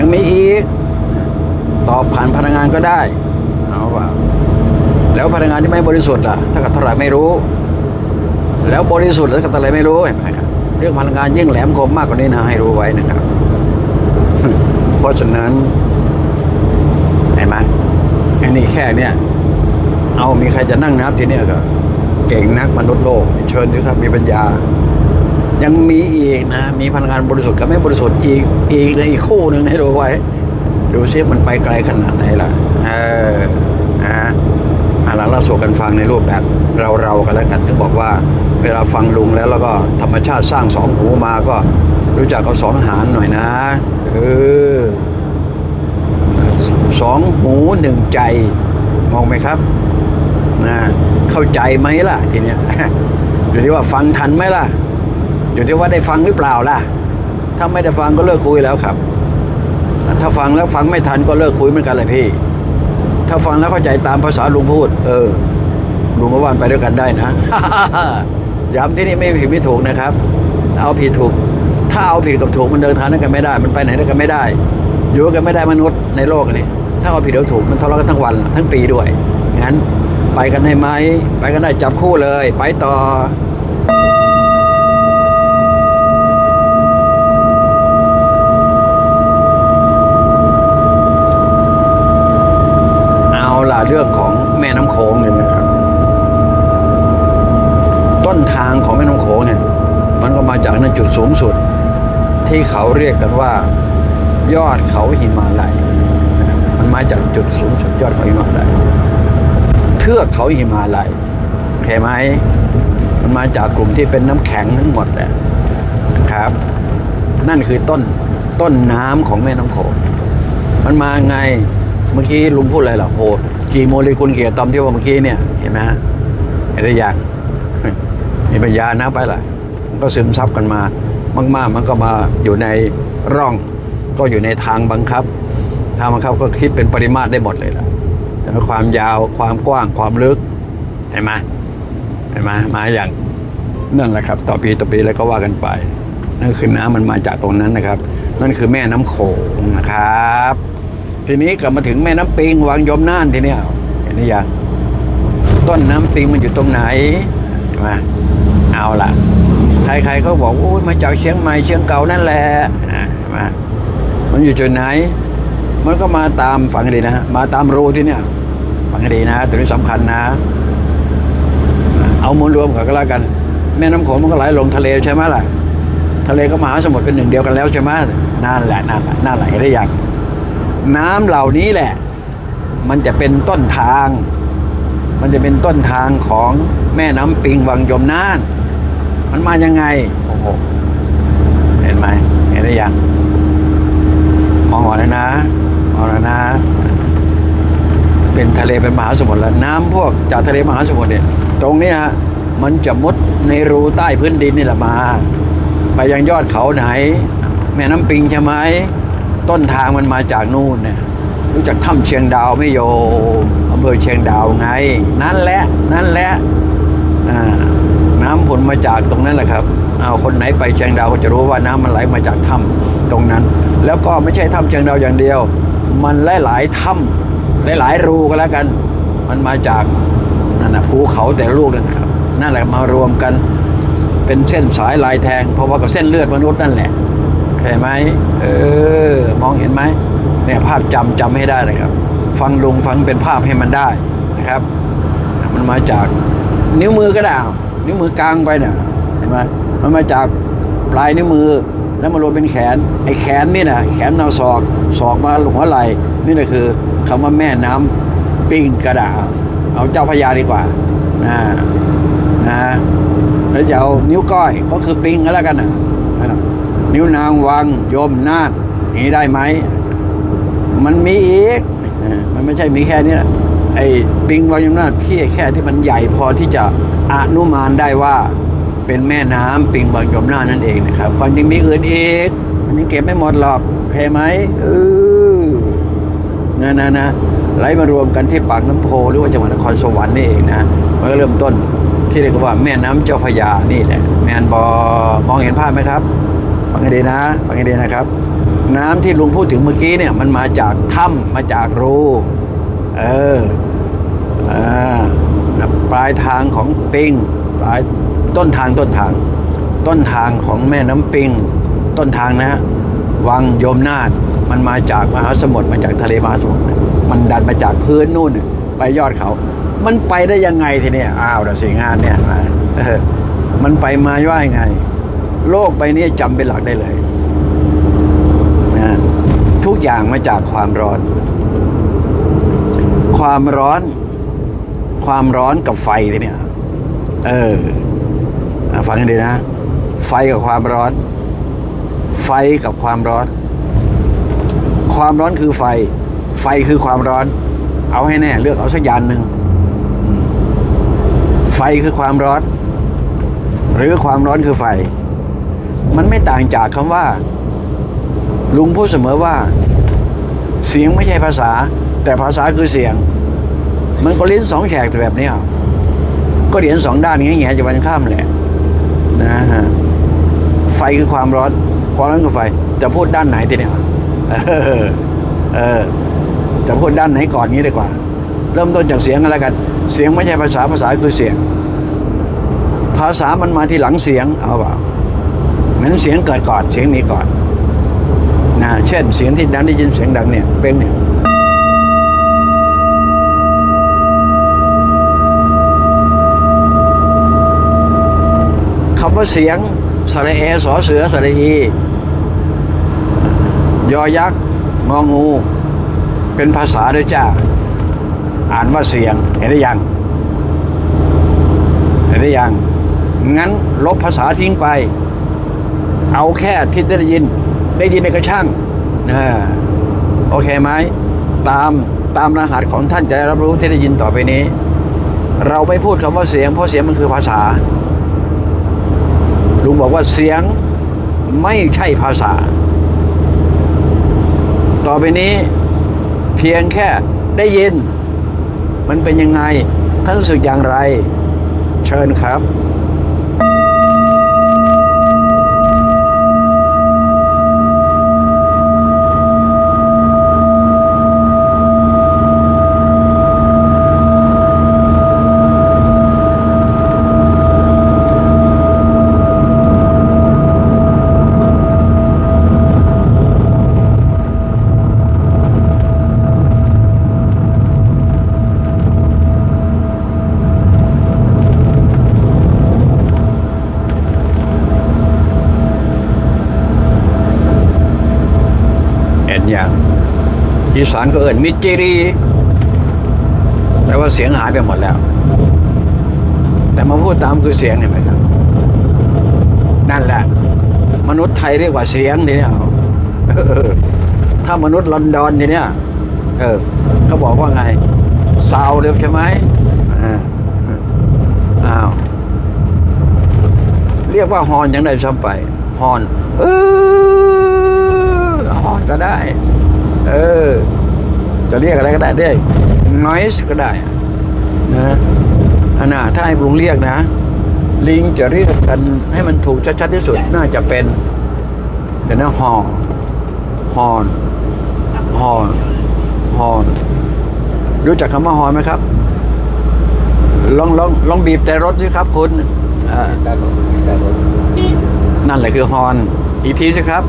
ยังมีอีก ตอบผ่านพนักงานก็ได้เอาเปล่าแล้วพนักงานที่ไม่บริสุทธิ์ล่ะถ้ากับเท่าไหร่ไม่รู้ แล้วบริสุทธิ์แล้วกับเท่าไหร่ไม่รู้เห็นไหมครับเรื่องพลังงานยิ่งแหลมคมมากกว่านี้นะให้รู้ไว้นะครับ เพราะฉะนั้นเห็นไหมไอ้นี่แค่เนี้ยเอามีใครจะนั่งนับทีเนี้ยก็เก่งนักมนุษย์โลก เชิญด้วยครับมีปัญญา ยังมีอีกนะ มีพลังงานบริสุทธิ์กับไม่บริสุทธิ์อีกอีกในอีกคู่หนึ่งให้ดูไว้ ดูซิมันไปไกลขนาดไหนล่ะ เอออ่าอ่าเราล่าสู่กันฟังในรูปแบบเราเรากันแล้วกันถึงบอกว่า เวลาฟังลุงแล้วแล้วก็ธรรมชาติสร้างสองหูมาก็รู้จักเอาสองหารหน่อยนะเออสองหูหนึ่งใจมองไหมครับนะเข้าใจไหมล่ะทีเนี้ยอยู่ที่ว่าฟังทันไหมล่ะ อยู่ที่ว่าได้ฟังหรือเปล่าล่ะ ถ้าไม่ได้ฟังก็เลิกคุยแล้วครับ ถ้าฟังแล้วฟังไม่ทันก็เลิกคุยเหมือนกันเลยพี่ ถ้าฟังแล้วเข้าใจตามภาษาลุงพูด เออลุงก็ว่านไปด้วยกันได้นะย้ำที่นี่ไม่ผิดไม่ถูกนะครับ เอาผิดถูก ถ้าเอาผิดกับถูกมันเดินทางด้วยกันไม่ได้ มันไปไหนด้วยกันไม่ได้ อยู่กันไม่ได้มนุษย์ในโลกนี้ ถ้าเอาผิดเอาถูกมันทะเลาะกันทั้งวันทั้งปีด้วย งั้นไปกันได้ไหม ไปกันได้จับคู่เลย ไปต่อางของแม่น้ำโขงเนี่ยมันก็มาจากในจุดสูงสุด ที่เขาเรียกกันว่า ยอดเขาหิมาลัยมันมาจากจุดสูงสุดยอดเขาหิมาลัยเทือกเขาหิมาลัยโอเคไหมมันมาจากกลุ่มที่เป็นน้ำแข็งทั้งหมดแหละนะครับ นั่นคือต้นต้นน้ำของแม่น้ำโขงมันมาไงเมื่อกี้ลุงพูดอะไรล่ะโหกี่โมเลกุลเกี่อะตอมที่ว่าเมื่อกี้เนี่ยเห็นไหมฮะเห็นได้ยัง มีปัญญานะไปล่ะมันก็ซึมซับกันมา มาก ๆ มันก็มาอยู่ในร่อง ก็อยู่ในทางบังคับ ทางบังคับก็คิดเป็นปริมาตรได้หมดเลยล่ะแต่ความยาวความกว้างความลึกเห็นไหมเห็นไหมมาอย่างนั่นแหละครับ ต่อปีต่อปีแล้วก็ว่ากันไป นั่นคือน้ำมันมาจากตรงนั้นนะครับ นั่นคือแม่น้ำโขงนะครับ ทีนี้กลับมาถึงแม่น้ำปิงวังยมน่านทีเนี้ยเห็นหรือยังต้นน้ำปิงมันอยู่ตรงไหนเห็นไหม เอาละใครๆก็บอกโอ้ยมาจากเชียงใหม่เชียงเก่านั่นแหละอ่ามันอยู่จุดไหน มันก็มาตามฝังดีนะมาตามรูที่เนี่ยฝังดีนะตัวนี้สำคัญนะ เอามวลรวมกันก็แล้วกัน แม่น้ำโขงมันก็ไหลลงทะเลใช่ไหมล่ะ ทะเลก็มหาสมุทรเป็นหนึ่งเดียวกันแล้วใช่ไหมนั่นแหละนั่นแหละนั่นแหละได้ยังน้ำเหล่านี้แหละ มันจะเป็นต้นทาง มันจะเป็นต้นทางของแม่น้ำปิงวังยมน่าน มันมายังไงโอ้โหเห็นไหมเห็นได้ยังมองออกแล้วนะมองแล้วนะ เป็นทะเลเป็นมหาสมุทรแล้วน้ำพวกจากทะเลมหาสมุทรเนี่ยตรงเนี้ยฮะมันจะมุดในรูใต้พื้นดินนี่แหละมา ไปยังยอดเขาไหน แม่น้ำปิงใช่ไหมต้นทางมันมาจากนู่นเนี่ยรู้จักถ้ำเชียงดาวไหม่โยมอำเภอเชียงดาวไง นั่นแหละ นั่นแหละอ่าน้ำผล มาจากตรงนั้นแหละครับเอาคนไหนไปเชียงดาวก็จะรู้ว่าน้ำมันไหลมาจากถ้ำตรงนั้น แล้วก็ไม่ใช่ถ้ำเชียงดาวอย่างเดียว มันหลายหลายๆถ้ำหลายๆรูก็แล้วกัน มันมาจากนั่นนะภูเขาแต่ลูกนั่นครับนั่นแหละมารวมกันเป็นเส้นสายลายแทง เพราะว่ากับเส้นเลือดมนุษย์นั่นแหละเข้าไหมเออมองเห็นไหมเนี่ยภาพจำจำให้ได้นะครับ ฟังลุงฟังเป็นภาพให้มันได้นะครับ มันมาจากนิ้วมือก็ได้ นิ้วมือกลางไปเนี่ยเห็นไหมมันมาจากปลายนิ้วมือแล้วมารวมเป็นแขน ไอ้แขนนี่นะแขนเอาศอกศอกมาหัวไหล่นี่แหละคือคำว่าแม่น้ำปิ้งกระดาษเอาเจ้าพระยาดีกว่านะนะแล้วจะเอานิ้วก้อยก็คือปิ้งก็แล้วกันนะนิ้วนางวังโยมนาดนี้ได้ไหมมันมีอีกมันไม่ใช่มีแค่นี้แหละ ไอ้ปิงวังโยมนาดพี่แค่ที่มันใหญ่พอที่จะอนุมานได้ว่าเป็นแม่น้ำปิงวังยมนานั่นเองนะครับความจริงมีอื่นอีกมันยังเก็บไม่หมดหรอกโอเคไหมเออนะนะนะไหลมารวมกันที่ปากน้ำโพหรือว่าจังหวัดนครสวรรค์นี่เองนะมันก็เริ่มต้นที่เรียกว่าแม่น้ำเจ้าพยานี่แหละ แมนบอมองเห็นภาพไหมครับฟังให้ดีนะฟังให้ดีนะครับ น้ำที่ลุงพูดถึงเมื่อกี้เนี่ยมันมาจากถ้ำมาจากรู เอออ่าปลายทางของปิงปลายต้นทางต้นทาง ต้นทางของแม่น้ำปิง ต้นทางนะฮะวังโยมนาฏมันมาจากมหาสมุทรมาจากทะเลมหาสมุทรมันดันมาจากพื้นนู่นไปยอดเขา มันไปได้ยังไงทีเนี้ยอ้าวเดี๋ยวสิงานเนี่ยมามันไปมาย่อยไง โลกใบนี้จำเป็นหลักได้เลยนะทุกอย่างมาจากความร้อน ความร้อน ความร้อนกับไฟทีเนี้ยเออฟังกันดีนะ ไฟกับความร้อน ไฟกับความร้อน ความร้อนคือไฟ ไฟคือความร้อน เอาให้แน่ เลือกเอาสักอย่างหนึ่งไฟคือความร้อน หรือความร้อนคือไฟ มันไม่ต่างจากคำว่า ลุงพูดเสมอว่า เสียงไม่ใช่ภาษา แต่ภาษาคือเสียง มันก็ลิ้นสองแฉกแบบนี้อะก็เหรียญสองด้านงี้แง่จะวันข้ามแหละนะฮะไฟคือความร้อนความร้อนคือไฟจะพูดด้านไหนทีเนี้ยเออจะพูดด้านไหนก่อนงี้ดีกว่า เริ่มต้นจากเสียงกันแล้วกัน เสียงไม่ใช่ภาษาภาษาคือเสียง ภาษามันมาที่หลังเสียงเอาเปล่างั้นเสียงเกิดก่อนเสียงมีก่อนนะเช่นเสียงที่ดังได้ยินเสียงดังเนี่ยเป็นเนี่ย ว่าเสียงสระเอสอเสือสระอียอยักษ์งองู เป็นภาษาด้วยจ้า อ่านว่าเสียง เห็นได้ยัง เห็นได้ยัง งั้นลบภาษาทิ้งไป เอาแค่ที่ได้ยิน ได้ยินในกระช่างนะโอเคไหม ตามตามรหัสของท่านจะรับรู้ที่ได้ยินต่อไปนี้ เราไม่พูดคำว่าเสียง เพราะเสียงมันคือภาษา ลุงบอกว่าเสียงไม่ใช่ภาษา ต่อไปนี้เพียงแค่ได้ยิน มันเป็นยังไงท่านรู้สึกอย่างไร เชิญครับ เนี่ยอีสานก็เอิญมิจิรีแปลว่าเสียงหายไปหมดแล้ว แต่มาพูดตามคือเสียงเห็นไหมครับ นั่นแหละ มนุษย์ไทยเรียกว่าเสียงทีเนี้ยเออถ้ามนุษย์ลอนดอนทีเนี้ยเออเขาบอกว่าไงซาวเร็วใช่ไหมอ่าอ้าวเรียกว่าฮอนยังได้ซ้ำไปฮอนเออ อนก็ได้ เออ จะเรียกอะไรก็ได้ได้ noise ก็ได้นะอันน่ะถ้าให้ลุงเรียกนะ ลิงจะเรียกกันให้มันถูกชัดๆที่สุดน่าจะเป็นเดี๋ยวนะฮอฮอนฮอนฮอนรู้จักคำว่าฮอนไหมครับ ลองลองลองบีบแต่รถสิครับคุณอ่าได้รถได้รถนั่นแหละคือฮอนอีกทีสิครับ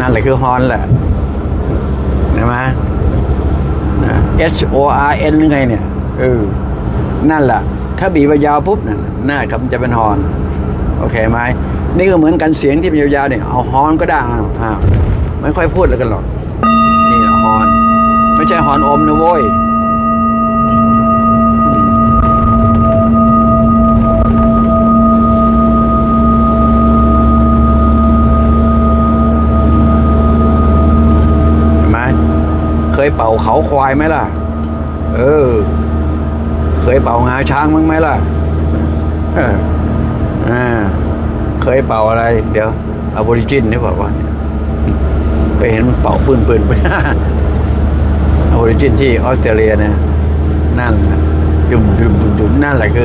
นั่นแหละคือฮอนแหละเห็นไหมนะ H O R N ยังไงเนี่ยเออนั่นแหละถ้าบีบยาวปุ๊บนั่นน่ะน่าครับจะเป็นฮอนโอเคไหมนี่ก็เหมือนกันเสียงที่มันยาวๆเนี่ยเอาฮอนก็ได้อ้าวไม่ค่อยพูดแล้วกันหรอกนี่แหละฮอน ไม่ใช่ฮอนอมนะโว้ย เคยเป่าเขาควายไหมล่ะ เออ เคยเป่างาช้างมั้งไหมล่ะเอออ่าเคยเป่าอะไร เดี๋ยวอ b บ r ริจินนี่บอกว่า ไปเห็นมันเป่าปืนปืนไปอ b บ r ริจินที่ออสเตรเลียนะนั่นแหละดุมดุมดุมดุมนั่นแหละคือ